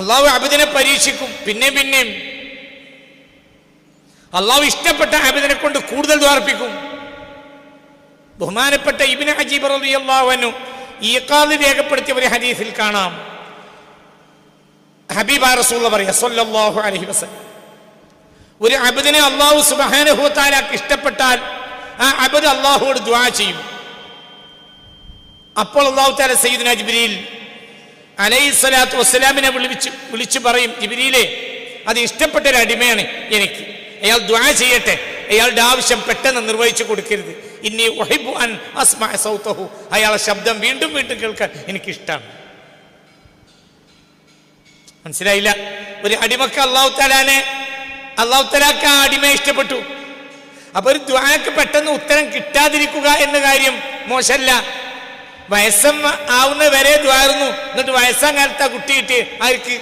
അള്ളാഹു അബിദിനെ പരീക്ഷിക്കും. പിന്നെയും പിന്നെയും. അള്ളാഹു ഇഷ്ടപ്പെട്ട അബിദിനെ കൊണ്ട് കൂടുതൽ ദ്വാർപ്പിക്കും ബഹുമാനപ്പെട്ട ഇബിന് അജീബ് റളിയല്ലാഹു ഈ കാൽ രേഖപ്പെടുത്തിയ ഒരു ഹദീസിൽ കാണാം. ഹബീബ സല്ലല്ലാഹു അലൈഹി വസല്ലം. ഒരു അബദിനെ അള്ളാഹു സുബ്ഹാനഹു തആലക്ക് ഇഷ്ടപ്പെട്ടാൽ ആ അബദ് അള്ളാഹുവോട് ദ്വാ ചെയ്യും. അപ്പോൾ അള്ളാഹു താല സയ്യിദ് ജിബ്രീൽ അലൈഹി സ്വലാത്തു വസ്സലാമിനെ വിളിച്ച് വിളിച്ചു പറയും ജിബ്രീലെ അത് ഇഷ്ടപ്പെട്ട ഒരു അടിമയാണ് എനിക്ക്. അയാൾ ദ്വാ ചെയ്യട്ടെ. അയാളുടെ ആവശ്യം പെട്ടെന്ന് നിർവഹിച്ചു കൊടുക്കരുത്. ഇനി ഒഹിബു അൻ അസ്മാ സൗത്തഹു അയാളെ ശബ്ദം വീണ്ടും വീണ്ടും കേൾക്കാൻ എനിക്ക് ഇഷ്ടമാണ് മനസ്സിലായില്ല? ഒരു അടിമക്ക് അള്ളാഹു തലാനെ അള്ളാഹു തലാക്ക് ആ അടിമയെ ഇഷ്ടപ്പെട്ടു. അപ്പൊ ഒരു ദ്വാക്ക് പെട്ടെന്ന് ഉത്തരം കിട്ടാതിരിക്കുക എന്ന കാര്യം മോശമല്ല. വയസ്സം ആവുന്ന വരെ ദ്വാരുന്നു. എന്നിട്ട് വയസ്സാം കാലത്ത് ആ കുട്ടി കിട്ടി. ആർക്ക്?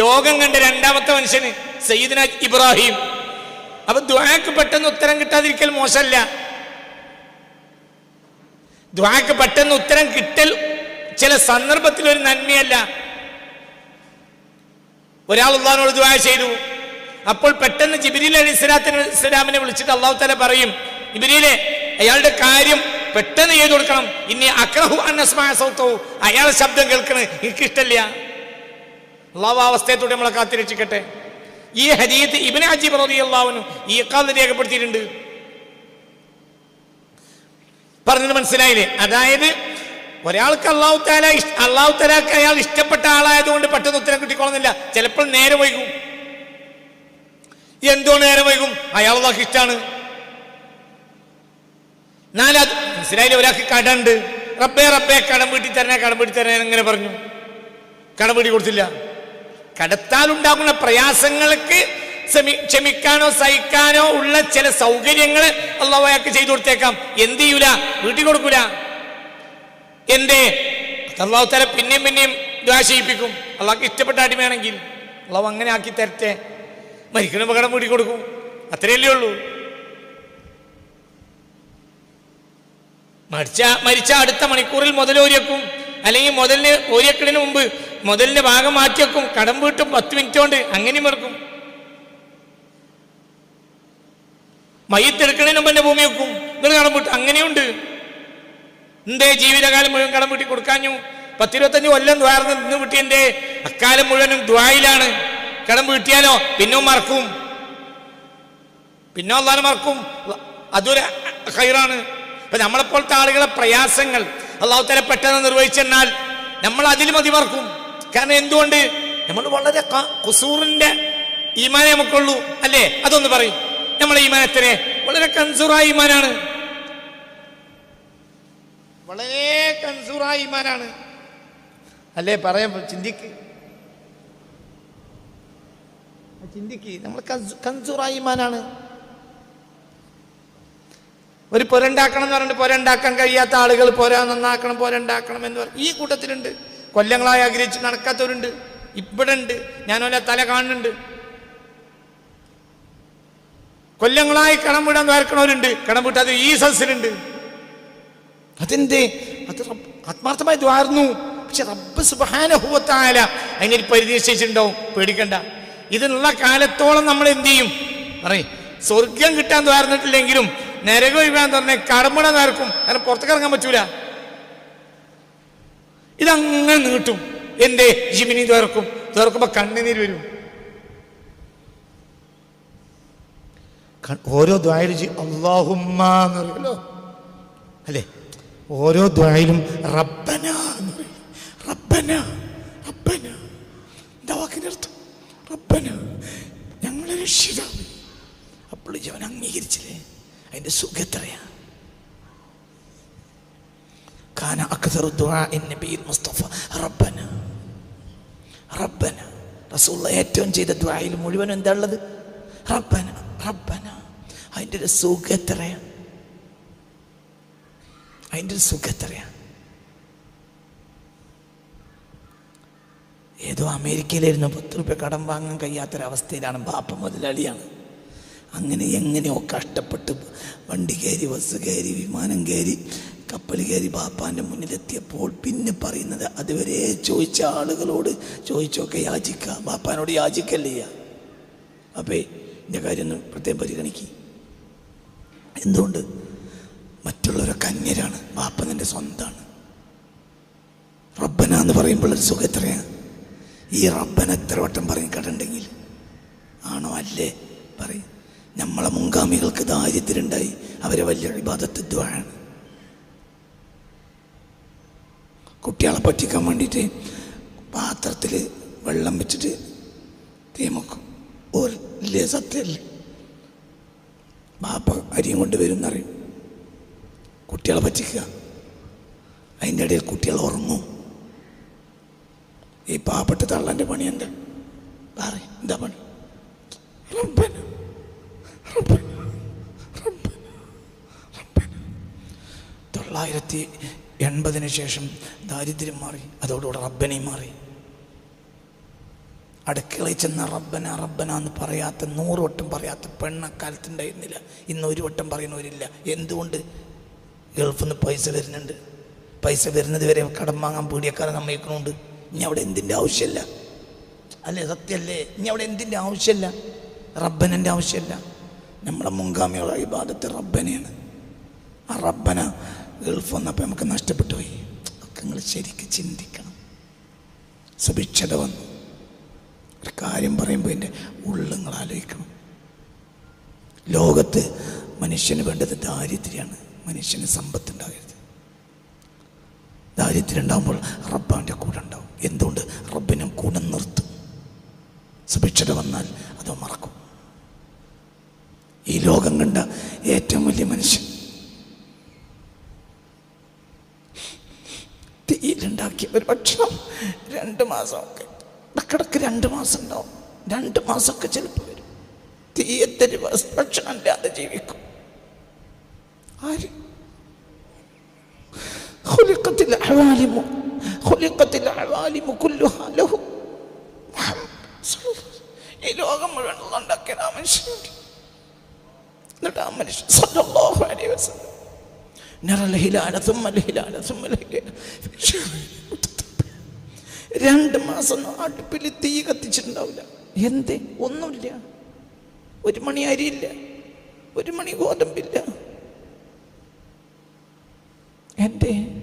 ലോകം കണ്ട രണ്ടാമത്തെ മനുഷ്യന് സയ്യിദിന ഇബ്രാഹിം. അപ്പൊ ദ്വാക്ക് പെട്ടെന്ന് ഉത്തരം കിട്ടാതിരിക്കൽ മോശമല്ല. ദ്വാക്ക് പെട്ടെന്ന് ഉത്തരം കിട്ടൽ ചില സന്ദർഭത്തിൽ ഒരു നന്മയല്ല. ഒരാൾ അള്ളഹാനോട് ദ്വാ ചെയ്തു. അപ്പോൾ പെട്ടെന്ന് ജിബിരിൽ അലി ഇസ്ലാത്തിന് ഇസ്ലാമിനെ വിളിച്ചിട്ട് അള്ളാഹു തല പറയും ഇബിരിയിലെ അയാളുടെ കാര്യം പെട്ടെന്ന് ചെയ്തു കൊടുക്കണം. ഇനി അക്രഹു അന്നസ്മായ സൗത്തവും അയാളെ ശബ്ദം കേൾക്കണത് എനിക്കിഷ്ടല്ല. അള്ളാഹു ആ അവസ്ഥയത്തോടെ നമ്മളെ കാത്തിരക്ഷിക്കട്ടെ. ഈ ഹരീത്ത് ഇവനെ അജീബ് റതി അള്ളാഹുനും ഈ കാലത്ത് രേഖപ്പെടുത്തിയിട്ടുണ്ട്. പറഞ്ഞത് മനസ്സിലായില്ലേ? അതായത് ഒരാൾക്ക് അള്ളാഹു താല അള്ളാഹു തലാക്ക് അയാൾ ഇഷ്ടപ്പെട്ട ആളായതുകൊണ്ട് പെട്ടെന്ന് ഉത്തരം കിട്ടിക്കോളുന്നില്ല ചിലപ്പോൾ നേരെ വൈകും. എന്തുകൊണ്ട് നേരെ വൈകും. അയാൾ ഇഷ്ടമാണ് നാലത് മനസ്സിലായില്ലേ? ഒരാൾക്ക് കടണ്ട്. റബ്ബേ റബ്ബേ കടം വീട്ടി തരണേ കടം വീട്ടി തരണേ എങ്ങനെ പറഞ്ഞു. കടം വീട്ടി കൊടുത്തില്ല. കടത്താൽ ഉണ്ടാകുന്ന പ്രയാസങ്ങൾക്ക് ക്ഷമി- ക്ഷമിക്കാനോ സഹിക്കാനോ ഉള്ള ചില സൗകര്യങ്ങൾ അള്ളാഹു ചെയ്തു കൊടുത്തേക്കാം. എന്ത് ചെയ്യൂല? വീട്ടിൽ കൊടുക്കൂല. എന്തേ? അള്ളാഹു തല പിന്നെയും പിന്നെയും ദ്വാ ചെയ്യിപ്പിക്കും. അള്ളാഹ്ക്ക് ഇഷ്ടപ്പെട്ട അടിമയാണെങ്കിൽ അള്ളാഹു അങ്ങനെ ആക്കി തരട്ടെ. മരിക്കണ പകടം വീട്ടി കൊടുക്കും. അത്രയല്ലേ ഉള്ളൂ. മരിച്ച മരിച്ച അടുത്ത മണിക്കൂറിൽ മുതൽ ഓരിയക്കും അല്ലെങ്കിൽ മുതലിന് ഓരിയക്കടിന് മുമ്പ് മുതലിന്റെ ഭാഗം മാറ്റിവെക്കും. കടം വീട്ടും പത്ത് മിനിറ്റ് കൊണ്ട് അങ്ങനെയും വെറുക്കും മയ്യത്തെടുക്കണതിന് മുമ്പ് എന്നെ ഭൂമി വെക്കും. നിങ്ങൾ കടം വീട്ടും. അങ്ങനെയുണ്ട്. എന്തേ ജീവിതകാലം മുഴുവൻ കടം വീട്ടി കൊടുക്കാഞ്ഞു? പത്തിരുപത്തഞ്ച് കൊല്ലം ദ്വാർന്ന് നിന്ന് വിട്ടി എന്റെ അക്കാലം മുഴുവനും ദ്വായിലാണ്. കടം വീട്ടിയാലോ? പിന്നെ മറക്കും. പിന്നെ അള്ളാനെ മറക്കും. അതൊരു ഹൈറാണ്. ഇപ്പൊ നമ്മളെപ്പോലത്തെ ആളുകളെ പ്രയാസങ്ങൾ അള്ളാഹു തല പെട്ടെന്ന് നിർവഹിച്ചെന്നാൽ നമ്മൾ അതിൽ മതിമറക്കും കാരണം എന്തുകൊണ്ട്? നമ്മൾ വളരെ കുസൂറിന്റെ ഈമാനെ നമുക്കുള്ളൂ അല്ലേ? അതൊന്ന് പറയും. നമ്മളെ ഈമാനത്തിനെ വളരെ കൺസൂറായ ഈമാനാണ്. വളരെ കൺസൂറായ ഈമാനാണ്. അല്ലേ? പറയാം ചിന്തിക്ക്. ചിന്തിക്ക്. നമ്മൾ കൺസൂറായ ഈമാനാണ്. ഒരു പുരണ്ടാക്കണം എന്ന് പറഞ്ഞിട്ട് പുരണ്ടാക്കാൻ കഴിയാത്ത ആളുകൾ പുര നന്നാക്കണം പുരണ്ടാക്കണം എന്ന് പറഞ്ഞു ഈ കൂട്ടത്തിലുണ്ട്. കൊല്ലങ്ങളായി ആഗ്രഹിച്ച് നടക്കാത്തവരുണ്ട്. ഇവിടെ ഉണ്ട് ഞാനോലെ തല കാണുന്നുണ്ട്. കൊല്ലങ്ങളായി കടം വിടാൻ വേർക്കണവരുണ്ട് കടം വിട്ടാതെ ഈ സദസ്സിലുണ്ട്. അതെന്തേ? അത് ആത്മാർത്ഥമായി ദ്വാർന്നു. പക്ഷെ റബ്ബ് സുബാനഹുവത്തായാല അതിനൊരു പരിധി നിശ്ചയിച്ചിട്ടുണ്ടാവും പേടിക്കണ്ട. ഇതിനുള്ള കാലത്തോളം നമ്മൾ എന്ത് ചെയ്യും? പറയും. സ്വർഗം കിട്ടാൻ ദ്വാർന്നിട്ടില്ലെങ്കിലും നരകം ഒഴിവാൻ പറഞ്ഞ കടമ്പട നേർക്കും കാരണം പുറത്തേക്ക് ഇറങ്ങാൻ പറ്റൂല. ഇതങ്ങനെ നീട്ടും. എന്റെ ജിമിനി തീർക്കും തീർക്കുമ്പോ കണ്ണുനീര് വരും. ഓരോ ദ്വാരം അള്ളാഹുമ്മ എന്ന് പറയുമല്ലോ അല്ലേ? ഓരോ ദ്വായിലും റബ്ബന എന്ന് റബ്ബന റബ്ബന. എന്താ വാക്കിന്റെ അർത്ഥം. റബ്ബന. ഞങ്ങളെ രക്ഷിതാവ്. അപ്പോൾ ജവൻ അംഗീകരിച്ചില്ലേ? അതിന്റെ സുഖം എത്രയാ? കാന നബിയിൽ മുസ്തഫ. റബ്ബന. റബ്ബന. റസൂള്ള ഏറ്റവും ചെയ്ത ദ്വായിൽ മുഴുവൻ എന്താ ഉള്ളത്? റബ്ബന. റബ്ബന. അതിന്റെ ഒരു സുഖം എത്രയാ? അതിന്റെ ഒരു സുഖം എത്രയാ? ഏതോ അമേരിക്കയിലായിരുന്നു പത്ത് റുപ്യ കടം വാങ്ങാൻ കഴിയാത്തൊരവസ്ഥയിലാണ് ബാപ്പ മുതലാളിയാണ്. അങ്ങനെ എങ്ങനെയോ കഷ്ടപ്പെട്ട് വണ്ടി കയറി ബസ് കയറി വിമാനം കയറി കപ്പൽ കയറി ബാപ്പാന്റെ മുന്നിലെത്തിയപ്പോൾ പിന്നെ പറയുന്നത് അതുവരെ ചോദിച്ച ആളുകളോട് ചോദിച്ചൊക്കെ യാചിക്കുക ബാപ്പാനോട് യാചിക്കല്ലേ? അപ്പേ എന്റെ കാര്യം പ്രത്യേകം പരിഗണിക്കുക എന്തുകൊണ്ട്? മറ്റുള്ളവരൊക്കെ അന്യരാണ്. ബാപ്പ നിന്റെ സ്വന്തമാണ് റബ്ബന എന്ന് പറയുമ്പോൾ ഒരു സുഖം എത്രയാണ്? ഈ റബ്ബന എത്ര വട്ടം പറയും കടണ്ടെങ്കിൽ ആണോ അല്ലേ? പറയും. നമ്മളെ മുൻഗാമികൾക്ക് ദാരിദ്ര്യമുണ്ടായി. അവരെ വലിയ വിവാദത്വമാണ് കുട്ടികളെ പറ്റിക്കാൻ വേണ്ടിയിട്ട് പാത്രത്തിൽ വെള്ളം വെച്ചിട്ട് തീമക്കും ഒരു സത്യമല്ലേ ബാപ്പ അരിയും കൊണ്ട് വരും എന്നറിയും കുട്ടികളെ പറ്റിക്കുക. അതിന്റെ ഇടയിൽ കുട്ടികൾ ഉറങ്ങും. ഈ പാവപ്പെട്ട തള്ളന്റെ പണി എന്താ പറയും എന്താ പണി റബ്ബന, റബ്ബന, റബ്ബന, റബ്ബന. തൊള്ളായിരത്തി എൺപതിന് ശേഷം ദാരിദ്ര്യം മാറി അതോടുകൂടെ റബ്ബനെയും മാറി. അടുക്കളയിൽ ചെന്ന റബ്ബന റബ്ബന എന്ന് പറയാത്ത നൂറ് വട്ടം പറയാത്ത പെണ്ണക്കാലത്തുണ്ടായിരുന്നില്ല ഇന്ന് ഒരു വട്ടം പറയുന്നവരില്ല. എന്തുകൊണ്ട്? ഗൾഫിൽ നിന്ന് പൈസ വരുന്നുണ്ട്. പൈസ വരുന്നത് വരെ കടം വാങ്ങാൻ പീടിയക്കാരൻ നമ്മയക്കണുണ്ട് ഇനി അവിടെ എന്തിന്റെ ആവശ്യമില്ല? അല്ലേ? സത്യമല്ലേ? ഇനി അവിടെ എന്തിന്റെ ആവശ്യമില്ല? റബ്ബനന്റെ ആവശ്യമില്ല. നമ്മുടെ മുൻഗാമിയുള്ള ഇബാദത്ത് റബ്ബനെയാണ്. ആ റബ്ബന ഗൾഫ് വന്നപ്പോൾ നമുക്ക് നഷ്ടപ്പെട്ടു പോയി. ഒക്കെ നിങ്ങൾ ശരിക്കും ചിന്തിക്കണം. സുഭിക്ഷത വന്നു. ഒരു കാര്യം പറയുമ്പോൾ എന്റെ ഉള്ളുങ്ങൾ ആലോചിക്കണം. ലോകത്ത് മനുഷ്യന് വേണ്ടത് ദാരിദ്ര്യമാണ്. മനുഷ്യന് സമ്പത്ത് ഉണ്ടാകരുത്. ദാരിദ്ര്യം ഉണ്ടാകുമ്പോൾ റബ്ബാന്റെ കൂടെ ഉണ്ടാവും. എന്തുകൊണ്ട്? റബ്ബിനെ കൂടെ നിർത്തും. സുഭിക്ഷത വന്നാൽ അത് മറക്കും. ഈ ലോകം കണ്ട ഏറ്റവും വലിയ മനുഷ്യൻ തീയിലുണ്ടാക്കിയ ഒരു ഭക്ഷണം രണ്ട് മാസമൊക്കെ ഇടക്കിടക്ക് രണ്ട് മാസം ഉണ്ടാവും രണ്ട് മാസമൊക്കെ ചിലപ്പോൾ വരും തീയത്തൊരു ഭക്ഷണം ഇല്ലാതെ ജീവിക്കും ആര് خلقت العوالم خلقت العوالم كلها له محمد صلى الله عليه وسلم. ഈ ലോകം മുഴുവൻ ഉണ്ടാക്കിയ ആ മനുഷ്യൻ എന്നിട്ട് ആ മനുഷ്യൻ സല്ലല്ലാഹു അലൈഹി വസല്ലം രണ്ട് മാസം അടുപ്പിൽ തീ കത്തിച്ചിട്ടുണ്ടാവില്ല. എന്തേ? ഒന്നുമില്ല. ഒരു മണി അരിയില്ല. ഒരു മണി ഗോതമ്പില്ല. എന്റെ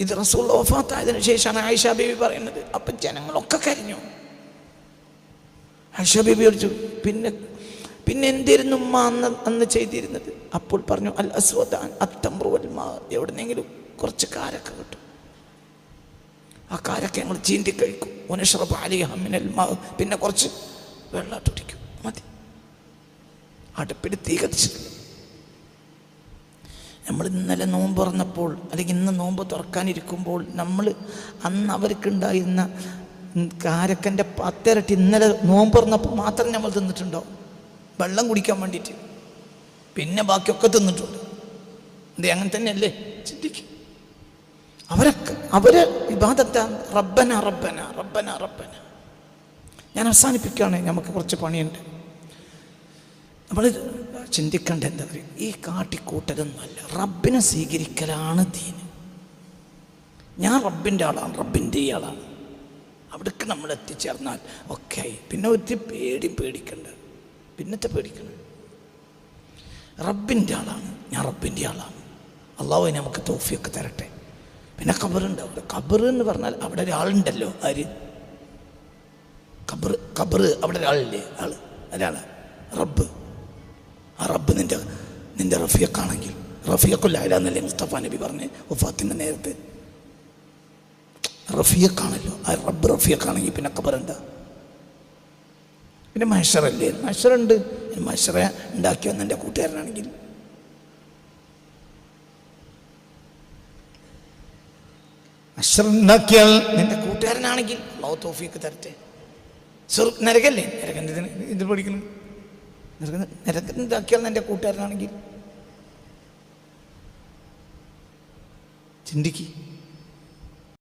ഇത് റസൂൾ ഓഫാത്തായതിനു ശേഷമാണ് ആയിഷ ബേബി പറയുന്നത്. അപ്പം ജനങ്ങളൊക്കെ കരിഞ്ഞു. ആയിഷ ബേബി ചോദിച്ചു പിന്നെ പിന്നെ എന്തായിരുന്നു ഉമ്മ അന്ന് അന്ന് ചെയ്തിരുന്നത്? അപ്പോൾ പറഞ്ഞു അൽ അസ്വദാൻ മാ എവിടുന്നെങ്കിലും കുറച്ച് കാരക്ക കിട്ടും. ആ കാരക്ക ഞങ്ങൾ ചീന്തി കഴിക്കും. ഉനഷ്റബ് അലി ഹമ്മിനൽ പിന്നെ കുറച്ച് വെള്ളാട്ടൊടിക്കും മതി. അടുപ്പിൽ തീ കത്തിച്ചിട്ടില്ല നമ്മൾ ഇന്നലെ നോമ്പ് തുറന്നപ്പോൾ അല്ലെങ്കിൽ ഇന്ന് നോമ്പ് തുറക്കാനിരിക്കുമ്പോൾ നമ്മൾ അന്ന് അവർക്കുണ്ടായിരുന്ന കാരക്കന്റെ പത്തിരട്ടി ഇന്നലെ നോമ്പ് തുറന്നപ്പോൾ മാത്രം നമ്മൾ തിന്നിട്ടുണ്ടാവും. വെള്ളം കുടിക്കാൻ വേണ്ടിയിട്ട്. പിന്നെ ബാക്കിയൊക്കെ തിന്നിട്ടുണ്ട്. അതെ അങ്ങനെ തന്നെയല്ലേ? ചിന്തിക്കും. അവരൊക്കെ അവർ വിവാദത്തെ റബ്ബന റബ്ബന റബ്ബന റബ്ബന. ഞാൻ അവസാനിപ്പിക്കുകയാണ് നമുക്ക് കുറച്ച് പണിയുണ്ട്. നമ്മൾ ചിന്തിക്കേണ്ട എന്താ പറയുക ഈ കാട്ടിക്കൂട്ടലൊന്നുമല്ല റബ്ബിനെ സ്വീകരിക്കലാണ് ദീന്. ഞാൻ റബ്ബിന്റെ ആളാണ് റബ്ബിന്റെ ആളാണ്. അവിടേക്ക് നമ്മൾ എത്തിച്ചേർന്നാൽ ഒക്കെ പിന്നെ ഒത്തിരി പേടി പേടിക്കണ്ട. പിന്നത്തെ പേടിക്കണം റബ്ബിന്റെ ആളാണ് ഞാൻ റബ്ബിന്റെ ആളാണ്. അള്ളാഹു നമുക്ക് തോഫിയൊക്കെ തരട്ടെ. പിന്നെ ഖബറുണ്ട് അവിടെ. ഖബർ എന്ന് പറഞ്ഞാൽ അവിടെ ഒരാളുണ്ടല്ലോ. ആര്? ഖബർ ഖബർ അവിടെ ഒരാളില്ലേ? ആൾ അതാണ് റബ്ബ്. ആ റബ്ബ് നിന്റെ നിന്റെ റഫിയക്കാണെങ്കിൽ റഫീഖുല്ല എന്നല്ലേ മുസ്തഫ നബി പറഞ്ഞ്? വഫാത്തിന്റെ നേരത്തെ. റഫിയക്കാണല്ലോ ആ റബ്ബ് റഫിയക്കാണെങ്കിൽ പിന്നെ എന്താ? പിന്നെ മഹഷറല്ലേ? മഹഷറുണ്ട്. മഹഷറ ഉണ്ടാക്കിയ എന്റെ കൂട്ടുകാരനാണെങ്കിൽ. അശ്രണ്ടാക്കിയാൽ നിന്റെ കൂട്ടുകാരനാണെങ്കിൽ അള്ളാഹു തോഫിക്ക് തരട്ടെ. സുർ നരകല്ലേ? നരകന്റെ ഇത് പഠിക്കണം നരക നിന്റെ കൂട്ടുകാരനാണെങ്കിൽ. ചിന്തിക്ക്.